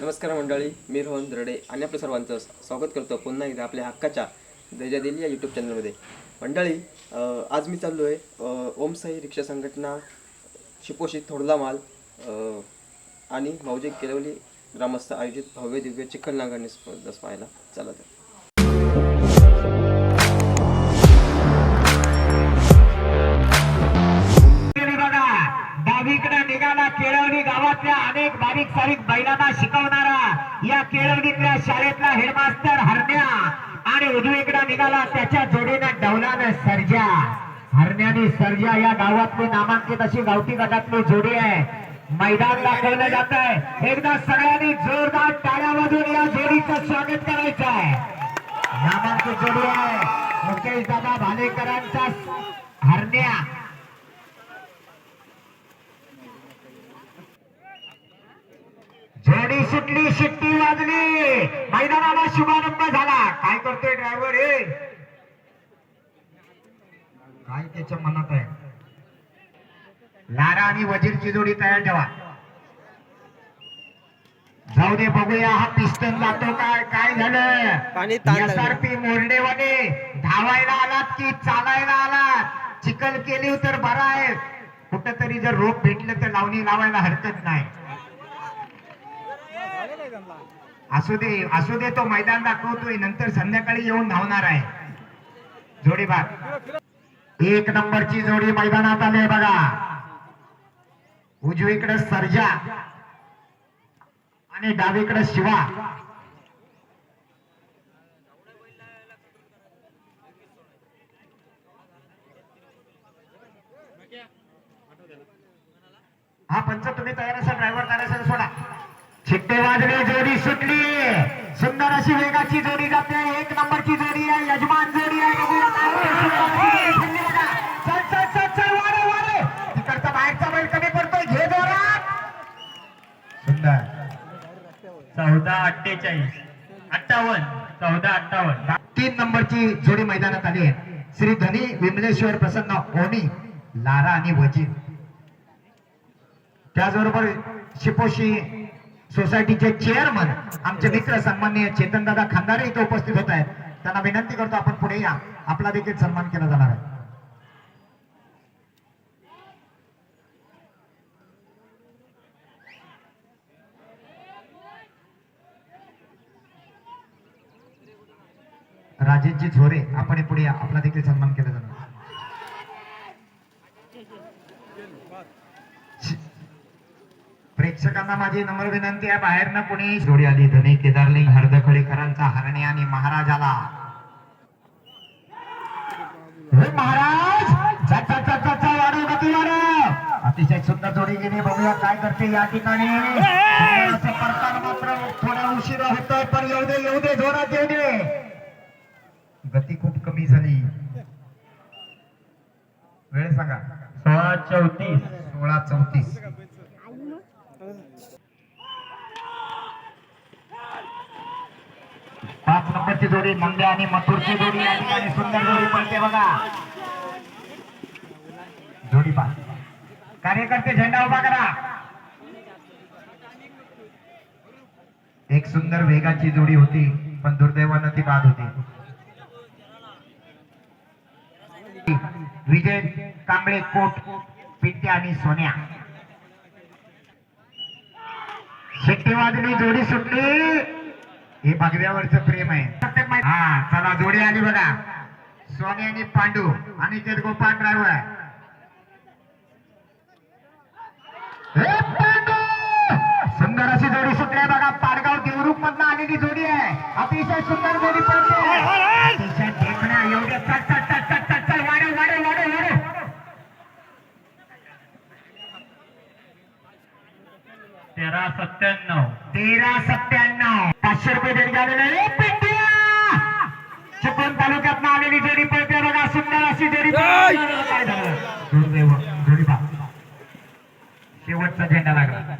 नमस्कार मंडळी मी रोहन दरडे आणि आपलं सर्वांचं स्वागत करतो पुन्हा एकदा आपल्या हक्काच्या दैजा दिली या यूट्यूब चॅनलमध्ये मंडळी आज मी चाललो आहे ओमसाई रिक्षा संघटना शिपोशी थोडला माल आणि मौजे केलवली ग्रामस्थ आयोजित भव्य दिव्य चिखल नांगरणी स्पर्धा पाहायला. चला तर. बारीक सारीक बैलांना शिकवणारा या केळवणीतल्या शाळेतला हेडमास्टर हरण्या आणि उजवीकडे निघाला त्याच्या जोडीनं डवलानं सर्जा. हरण्याने सर्जा या गावातली नामांकित अशी गावठी गटातली जोडी आहे. मैदान दाखवलं जात आहे एकदा सगळ्यांनी जोरदार टाळ्या वाजून या जोडीचं स्वागत करायचं आहे. नामांकित जोडी आहे. मुकेश दादा भालेकरांचा हरण्या. जोडी सुटली शिट्टी वाजली. मैदानाला शुभारंभ झाला. काय करतोय ड्रायव्हर हे? काय त्याच्या मनात आहे? लारा आणि वजीरची जोडी तयार ठेवा. जाऊ दे बघूया हा पिस्टन जातो काय काय झालं. एसआरपी मोरडेवाने धावायला आलात की चालायला आलात? चिखल केली तर बरा आहे. कुठंतरी जर रोप भेटलं तर लावणी लावायला हरकत नाही. असू दे असू दे तो मैदान दाखवतोय नंतर संध्याकाळी येऊन धावणार आहे. जोडीबार एक नंबरची जोडी मैदानात आली बघा. उजवीकडे सर्जा आणि डावीकडे शिवा. हा पंच तुम्ही तयार असाल ड्रायव्हर तयार असाल सोडा. छिट्टे वाजले जोडी सुटली. सुंदर अशी वेगाची जोडी जाते. एक नंबरची जोडी आहे. यजमान जोडी आहे. चल चल चल चल. वारे वारे तिकडचा बाहेरचा बैल कमी पडतोय. घे जोरात. सुंदर. चौदा अठ्ठेचाळीस. अठ्ठावन्न. चौदा अठ्ठावन्न. तीन नंबरची जोडी मैदानात आली आहे. श्री धनी विमलेश्वर प्रसन्न ओणी लारा आणि वजीर. त्याचबरोबर शिपोशी सोसायटीचे चेअरमन आमचे मित्र सन्माननीय चेतन दादा खांदारे इथे उपस्थित होत आहेत. त्यांना विनंती करतो आपण पुढे या. आपला देखील सन्मान केला जाणार आहे. राजेशजी झोरे आपण पुढे या. आपला देखील सन्मान केला जाणार प्रेक्षकांना माझी नम्र विनंती आहे. बाहेरनं कोणी जोडी आली धनी केदारलिंग हरदखळीकरांचा हरणे आणि महाराजाला. हे महाराज! अतिशय सुंदर जोडी गेली. बघूया काय करते या ठिकाणी. मात्र थोडा उशिरा होतोय पण येऊ दे येऊ दे जोरात येऊ दे. गती खूप कमी झाली. वेळ सांगा. सोळा चौतीस. सोळा चौतीस. पाच नंबरची जोडी मंद्या आणि मथुरची जोडी या ठिकाणी सुंदर जोडी पडते बघा. जोडी पाच. कार्यकर्ते झेंडा उभा करा. एक सुंदर वेगाची जोडी होती पण दुर्दैवानं ती बाद होती. विजय कांबळे कोट पिट्या आणि सोन्या. शेट्टी वाजली जोडी सुटली. हे भगव्यावरच प्रेम आहे. हा चला जोडी आली बघा. स्वामी आणि पांडू आणि गोपाळ ड्रायव्हर हे सुंदर अशी जोडी सुटली बघा. पाडगाव देवरूप मधनं आलेली जोडी आहे. अतिशय सुंदर जोडी पडते अतिशय देखण्या एवढे चट चट चट चट चट चल वाढव वाढव वाढव वाढव तेरा सत्त्याण्णव. तेरा सत्त्याण्णव. पाचशे रुपये आहे. पिंट्या! चिपळूण तालुक्यात आलेली जोडी पळते. बघा सुंदर अशी जोडी पळते. काय झालं दुर्दैव. जोडी पा शेवटचा झेंडा लागला.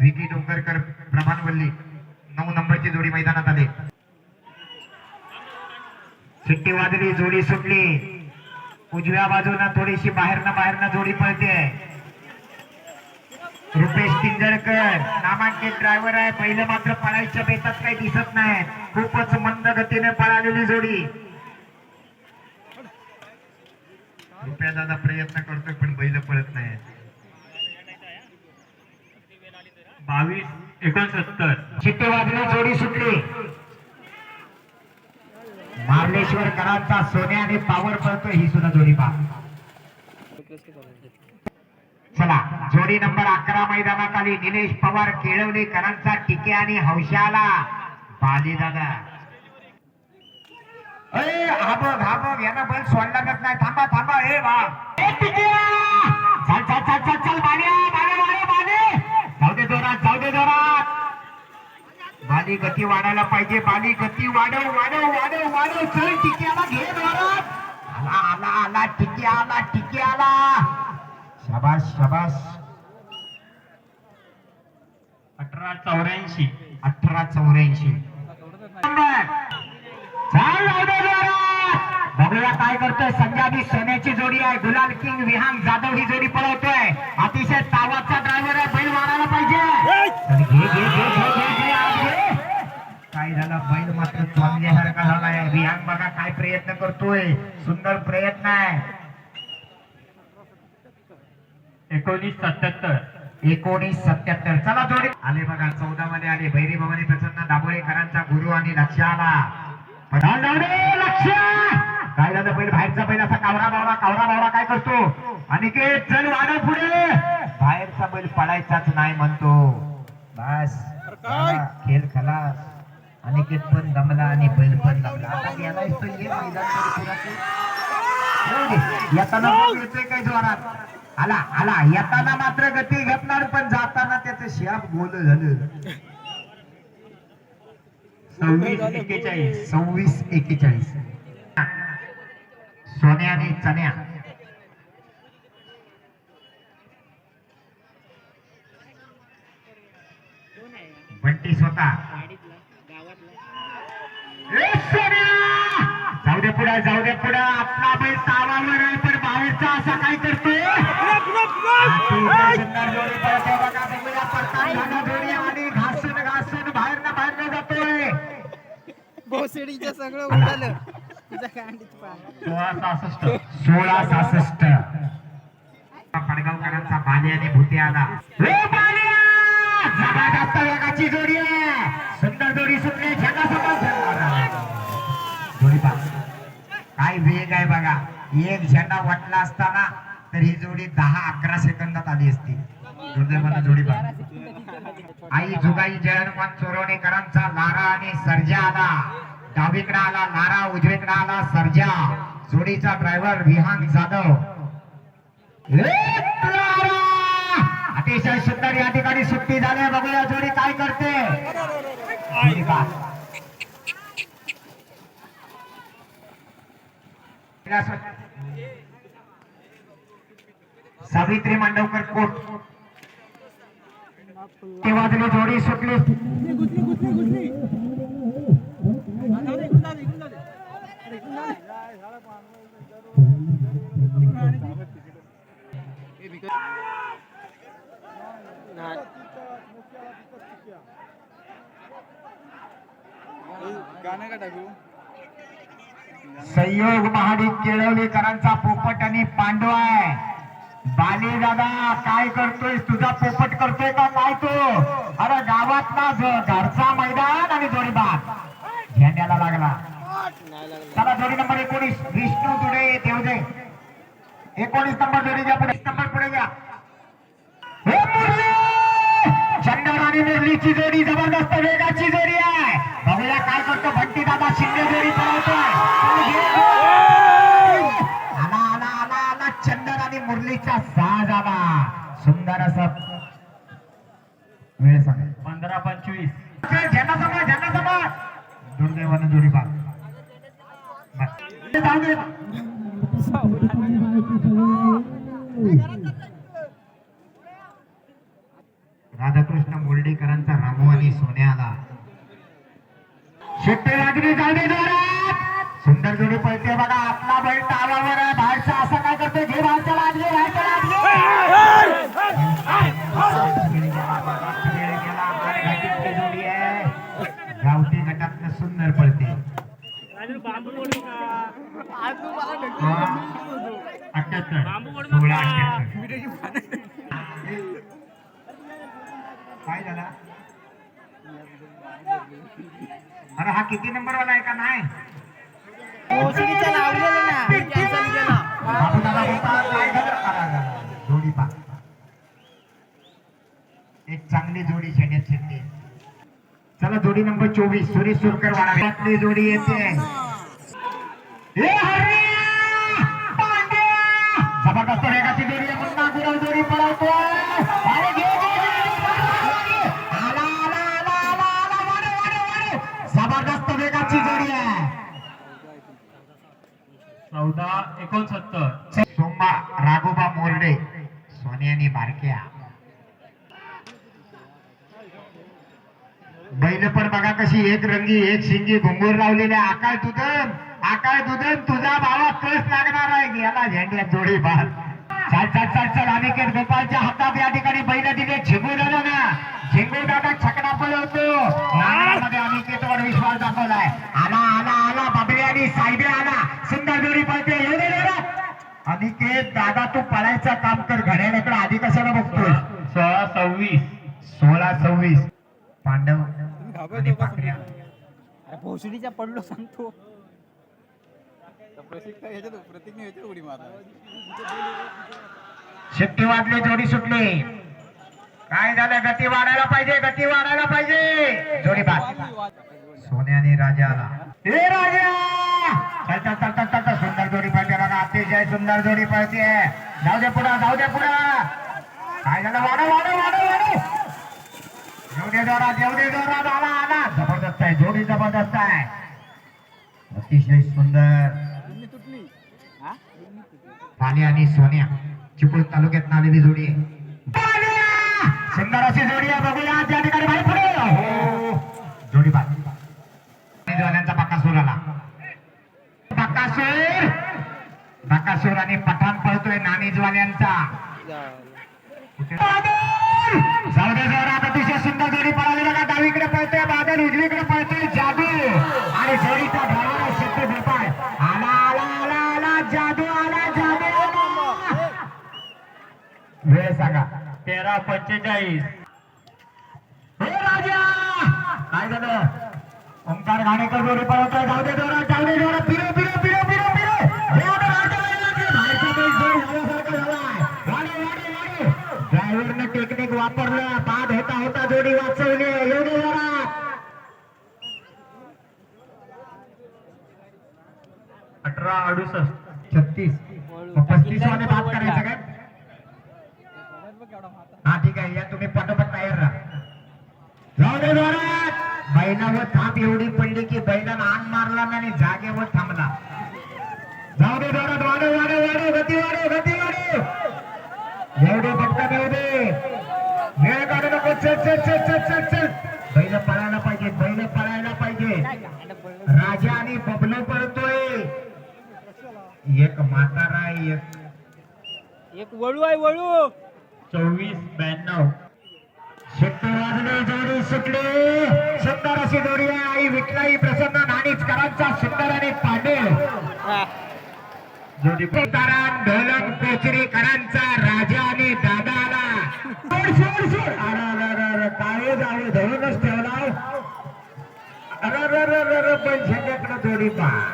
विकी डोंगरकर प्रभानवल्ली नऊ नंबरची जोडी मैदानात आले. शिट्टी वाजली जोडी सुटली. उजव्या बाजूला थोडीशी बाहेरनं बाहेरनं जोडी पळते. रुपेश किंजळकर नामांकित ड्रायव्हर आहे. पहिलं मात्र पळायच्या बेतात काही दिसत नाही. खूपच मंद गतीने पळालेली जोडी. रुपया दादा प्रयत्न करतोय पण बैल पळत नाही. बावीस एकोणसत्तर. चिट्टे जोडी सुटली. मार्लेश्वर करांचा सोन्या आणि पावर पळतोय ही सुद्धा जोडी पा चला जोडी नंबर अकरा मैदानात आली. निलेश पवार केळवणेकरांचा टिके आणि हौशाला. बाली दादा अरे हा बघ हा बघ यांना बैल सोडला जात नाही. थांबा थांबा हे वा! चल चल चल चल चल जाऊ दे जोरात जाऊ दे जोरात. बाली गती वाढायला पाहिजे बाली गती वाढव वाढव वाढव वाढव. चल टिकियाला घे आला आला आला टिकी आला टिकी आला. शाबास शाबास. अठरा चौऱ्याऐंशी. अठरा चौऱ्याऐंशी. बघूया काय करतोय? संजाबी सोन्याची जोडी आहे. गुलाल किंग विहांग जाधव ही जोडी पळवतोय. अतिशय तावाचा ड्रायव्हर आहे. बैल मारायला पाहिजे. चल, घे घे घे घे घे घे आज घे. काय झालं बैल मात्र थांबल्यासारखा झालाय विहांग बघा काय प्रयत्न करतोय. सुंदर प्रयत्न आहे. एकोणीस सत्याहत्तर. एकोणीस सत्याहत्तर. चला जोडी. आले बघा चौदा मध्ये आले. भैरी भवानी प्रसन्न दाभोळेकरांचा गुरु आणि लक्ष आला लक्ष काय झालं बैल? बाहेरचा बैल असा कावरा बावरा कावरा बावरा काय करतो? आणि के चल वाढव पुढे. बाहेरचा बैल पडायचाच नाही म्हणतो. बस. खेळ खलास. अनिकेत पण दमला आणि बैल पण दमला आता याला इथं ये मैदान येताना बघ येतोय काय जोरात? आला आला. येताना मात्र गती घेतणार पण जाताना त्याच शाप गोल झालं. सव्वीस एक्केचाळीस सव्वीस एकेचाळीस सोन्या आणि चण्या. बंटी स्वतः. जाऊ दे पुढे जाऊ दे पुढे आपला बैल तावावर आहे पण बाहेरचा असा काय करतो आणि घासून घासून बाहेर ना बाहेर न जातोय भोसडीचं सगळं उडालं सोळा सहासष्ट. सोळा सहासष्ट. पडगावकरांचा बाले आणि भूते आला जबरदस्त वेगाची जोडी आहे सुंदर जोडी सुटली झेंडा समोर जोडी पा काय बघा एक झेंडा वाटला असताना तर ही जोडी दहा अकरा सेकंदात आली असती. दुर्दैवानं जोडी पा आई जुगाई जयहनुमान चोरवणेकरांचा लारा आणि सर्जा आला. डावीकडे आला लारा उजवीकडे आला सर्जा. जोडीचा ड्रायव्हर विहांग जाधव! अतिशय सुंदर या ठिकाणी सुट्टी झाली बघूया जोडी काय करते जोडी पहा. सावित्री मांडवकर कोट. ते वाजली जोडी सुटली. गाणं का टाकू? संयोग महाडी केळवलेकरांचा पोपट आणि पांडव आहे. बाली दादा काय करतोय तुझा पोपट करतोय का? काय तो? अरे गावात ना घरचा मैदान आणि जोडीबाग घेण्याला लागला. चला जोडी नंबर एकोणीस. विष्णू तुडे देवदे. एकोणीस नंबर जोडी घ्या पुढे. नंबर पुढे घ्या. हे चंदन आणि मुरलीची जोडी जबरदस्त वेगाची जोडी आहे. बघूया काय करतो भट्टी दादा शिंदे जोडी पळवतोय. आला आला आला आला चंदन आणि मुरलीचा साज आला सुंदर असं वेळ सांगा. पंधरा पंचवीस. झेंडा समोर झेंडा समोर दुर्दैवानं जोडी पा जाऊ दे. राधाकृष्ण मुर्डेकरांचा रामू आणि सोन्याला. शिट्टेवाजरी जाणे जोरात सुंदर जोडी पळते बघा आपला बैल तावावर बाहेरचा असं काय करतो घे बाहेरच्या लागले बाहेरच्या लागले. गटातनं सुंदर पळते. अरे हा किती नंबर वाला आहे का नाही. जोडी पा. एक चांगली जोडी शर्यत शिकली चला जोडी नंबर चोवीस. सुरेश सुरकर वाडा. जोडी येते. एकोणसत्तर. सोमा राघोबा मोरडे सोन्यानी बारक्या बैल पण बघा कशी एक रंगी एक शिंगी घुंगूर लावलेले आकाळ तुझं आकाळ तुझं तुझा भावा कस लागणार आहे. याला झेंड्या जोडी बाल चाल चाल चाल चाल अनिकेत गोपालच्या हातात या ठिकाणी बैल दिले. झिंगू दादा ना झिंगू दादा छकडा पळवतो. नाण्यामध्ये अनिकेतवर विश्वास दाखवलाय. आला आला आला बाबरे आणि साहेबे आला. सुंदर जोडी पळते. येऊ दे. अनिकेत दादा तू पळायचं काम कर. घड्याळाकडे आधी कशाला बघतोय? सोळा सव्वीस. सोळा सव्वीस. पांडव आणि पाकड्या. पडलो सांगतो. प्रतीक प्रतीक नाही उडी शिट्टी वाजली जोडी सुटली. काय झालं? गती वाढायला पाहिजे गती वाढायला पाहिजे. जोडी बाद. सोन्याने राजाला. हे राजा! चल चल चल चल चल सुंदर जोडी पाहिजे बघा. अतिशय सुंदर जोडी पाहिजे जाऊ दे पुढे जाऊ दे पुढे. काय झालं? वाढव वाढव वाढव वाढव. जाऊ दे जोरात जाऊ दे जोरात. आला आला. जबरदस्त आहे. जोडी जबरदस्त आहे. अतिशय सुंदर. पाणी आणि सोन्या चिपळूण तालुक्यात आलेली जोडी आहे पाण्या! सुंदर अशी जोडी आहे बघूया त्या ठिकाणी बाहेर पुढे हो जोडी बाद जोड्यांचा बकासूर आला बकासूर बकासूर आणि पठाण पळतोय नाणीजवाल्यांचा बादल! जाऊ दे जोरात अतिशय सुंदर जोडी पळाली बघा डावीकडे पळतोय बादल उजवीकडे पळतोय तेरा पंचेचाळीस. हे राजा! काय झालं? ओंकार घाणेकर जोडी पळवतोय. जाऊ दे जोरात जाऊ दे जोरात. पिरो पिरो पिरो फिरो फिरो. ड्रायव्हरनं टेक्निक वापरलं. बाद होता होता जोडी वाचवली येऊ दे जोरात. अठरा अडुसष्ट. छत्तीस. पस्तीसमध्ये बात करायचं काय? हा ठीक आहे. या तुम्ही पटोपट तयार राहा. जाऊ दे जोरात बैलावर थाप एवढी पडली की बैलानं आण मारला आणि जागेवर थांबला. जाऊ दे जोरात वाढव वाढव वाढव. गती वाढव गती वाढव. येऊ दे येऊ दे. वेळ काढू नको. चल चल चल चल चल चल. बैल पळायला पाहिजे बैल पळायला पाहिजे. राजा आणि बबलो पळतोय. एक म्हातारा एक वळू आहे वळू. चोवीस ब्याण्णव. जोडी सुटले. सुंदर अशी जोडी आहे. आई विठलाई प्रसन्न नाणीचकरांचा सुंदर आणि पाटील ढोलक राजा आणि दादा आला सोड काय धरूनच ठेवला. अरे पण शेकडे जोडी पहा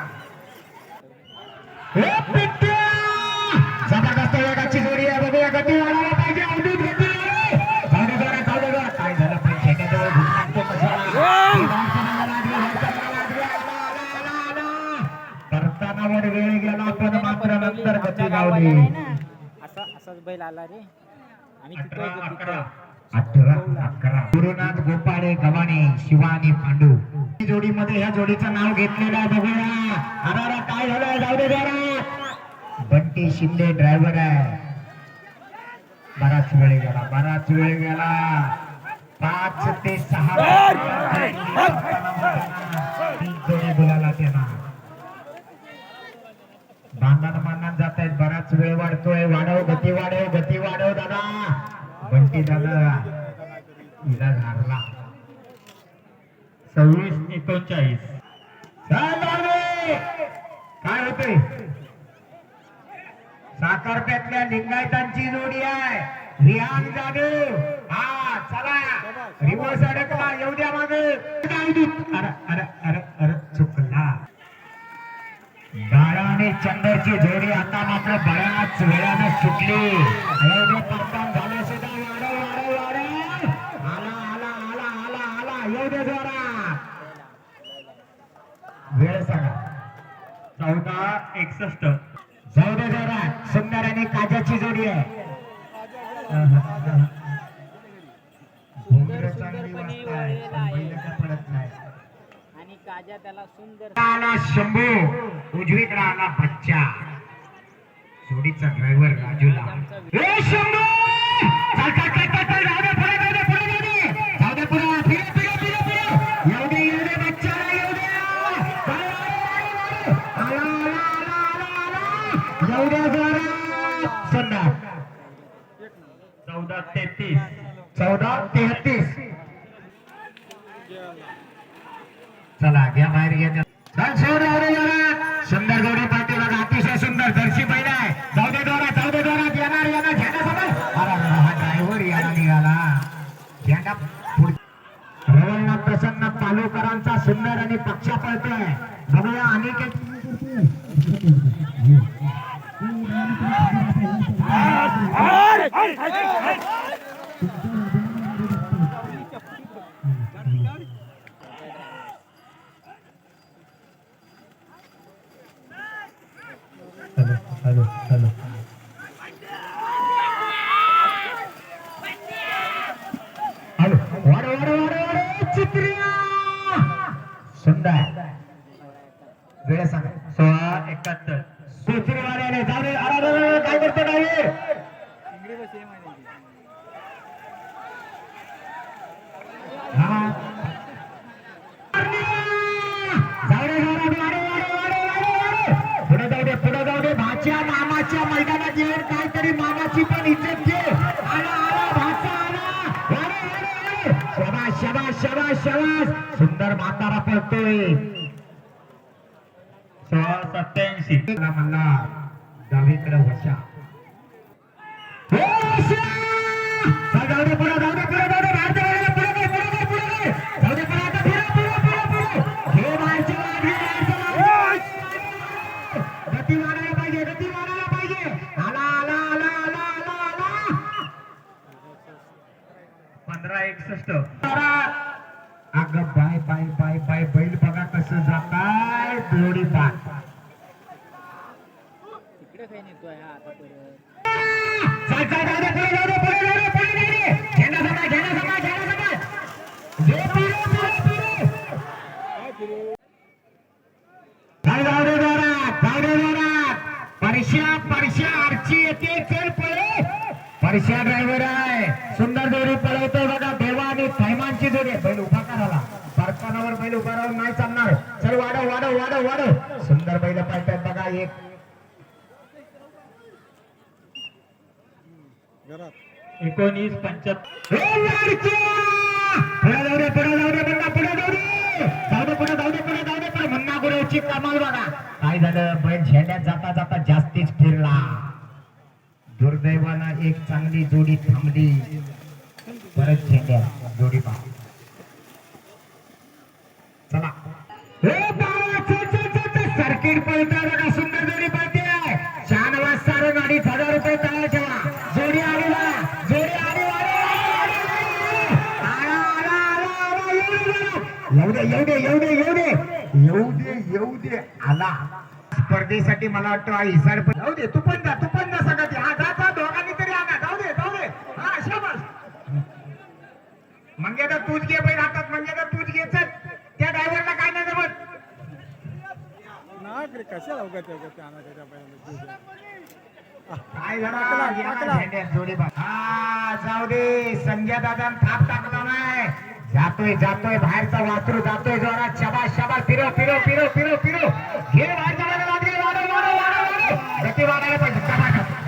जबरदस्त वेगाची जोडी आहे. बघूया गती वाढायला. नाही ना. असा असाच बैल आला रे. गुरुनाथ गोपाळे गव्हाणे शिवानी पांडू. जोडीमध्ये ह्या जोडीचं नाव घेतलेलं आहे बघूया अरे अरे काय झालं जाऊ दे जरा. बंटी शिंदे ड्रायव्हर आहे. बराच वेळ गेला बराच वेळ गेला. पाच ते सहा तीन जोडी बोलायला त्यांना बांधण बांधण जात आहेत बराच वेळ वाढतोय. वाढव गती वाढव गती वाढव दादा. बंटी दादा हिला झारला सव्वीस एकोणचाळीस. काय होतंय? साखरप्यातल्या लिंगायतांची जोडी आहे. रिहान जाधव. हा चला. रिवर्स अडकला. येऊ द्या मागे. अरे अरे अरे अरे चुकला. बारा आणि चंदरची जोडी आता मात्र बऱ्याच वेळानं सुटली. एवढे पटकन सुद्धा वाढव वाढव वाढव. आला आला आला आला आला. येऊ दे जोरा वेळ सांगा. चौदा एकसष्ट. जाऊ दे जोरा सुंदर आणि काजाची जोडी आहे भोंगरं चांगली वाजताय, पण बैलं काय पडत नाही आणि काजा त्याला सुंदर. आला शंभू उजवीकडे आला बच्चा. जोडीचा ड्रायव्हर राजूला. ए शंभू! चल, चल, चल, चल, चल, जाऊ दे, पुढे जाऊ दे, पुढे जाऊ दे. जाऊ दे, पुढे, फिरे, फिरे, फिरे, फिरे. येऊ दे, येऊ दे, येऊ दे. आला, आला, आला, आला, येऊ दे चौदा तेहतीस. चौदा तेहतीस. चला घ्या बाहेर घ्या सुंदर जोडी पाटील अतिशय सुंदर दर्शी पहिला आहे चौदे दोरा चौदे दोरात येणार येणार झेंडा समोर अरे हा ड्रायव्हर याला निघाला झेंडा रवळनाथ प्रसन्न तालुकरांचा सुंदर आणि पक्षा पळतोय बघूया अनेक हॅलो हॅलो हॅलो वाडे. शाबास शाबास शाबास सुंदर म्हातारा पळतोय. सोळा सत्याऐंशी म्हणला डावीकडे वशा. हो, पुढे जाऊ दे पुढे जाऊ दे. पंधरा एकसष्ट. अगं बाय बाय बाय बाय. बैल बघा कसं जाताय. जोडी पाठ तिकडे काही नेतोय हा आता परत चल, चल, जाऊ दे, पुढे जाऊ दे, पुढे जाऊ दे, पुढे जाऊ दे. झेंडा समाज, झेंडा समाज, झेंडा समाज. जे पुढे, पुढे, पुढे. चल, जाऊ दे जोरात, जाऊ दे जोरात. परश्या परश्या आरची येते चल पळे परश्या ड्रायव्हर आहे सुंदर जोडी पळवतो बघा देवा आणि थैमानची जोडी आहे. बैल उभा कराला कारखानावर बैल उभा राहून नाही चालणार चल वाढव वाढव वाढव वाढव सुंदर बैल पाळतात बघा एक. एकोणीस पंच्याहत्तर. पुढे जाऊ दे पुढे जाऊ दे मुन्ना पुढे जाऊ दे. जाऊ दे पुढे जाऊ दे पुढे जाऊ दे पुढे. मुन्ना गुरुची कमाल बघा. काय झालं? बैल झेंड्यात जाता जाता जास्तीच फिरला. दुर्दैवानं एक चांगली जोडी थांबली. परत झेंड्यात जोडी पा चला. पाकिट सर्किट पळतोय बघा सुंदर जोडी पळते. छान वाज सारण अडीच हजार रुपये तयार ठेवा. जोडी आली बघा जोडी आली वारे, वारे, वारे, वारे. येऊ दे, येऊ दे येऊ दे येऊ दे येऊ दे येऊ दे आला. स्पर्धेसाठी मला वाटतं हा हिसार पण जाऊ दे तू पण जा तू पण जा सगळं हा जा जा दोघांनी तरी आणा जाऊ दे जाऊ दे. हा शाबास मग आता तूच घे बैल हातात मंगेदा तूच घे चल त्या ड्रायव्हरला काय नाही जमत कशाला उगाच त्याच्या हा जाऊ दे. संजय दादा थाप टाकला नाही. जातोय जातोय बाहेरचा वासरू जातोय जोरात. शबाश शबाश फिरो फिरो फिरो फिरो फिरो. घे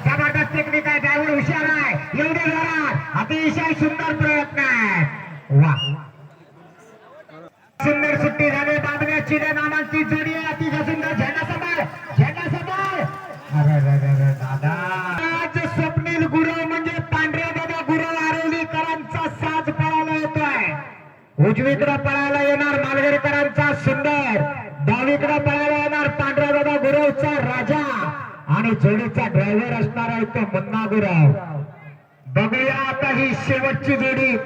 टमाटर टेक्निक आहे. ड्रायव्हर हुशार आहे. एवढे जोरात. अतिशय सुंदर प्रयत्न आहे वा. सुंदर सुट्टी झाली. बाबण्याची नामांची जोडी उजवीकडे पळायला येणार मालगेरकरांचा सुंदर. डावीकडे पळायला येणार पांढरा दादा गुरवचा राजा. आणि जोडीचा ड्रायव्हर असणार आहे तो मन्ना गुरव. बघूया आता ही शेवटची जोडी.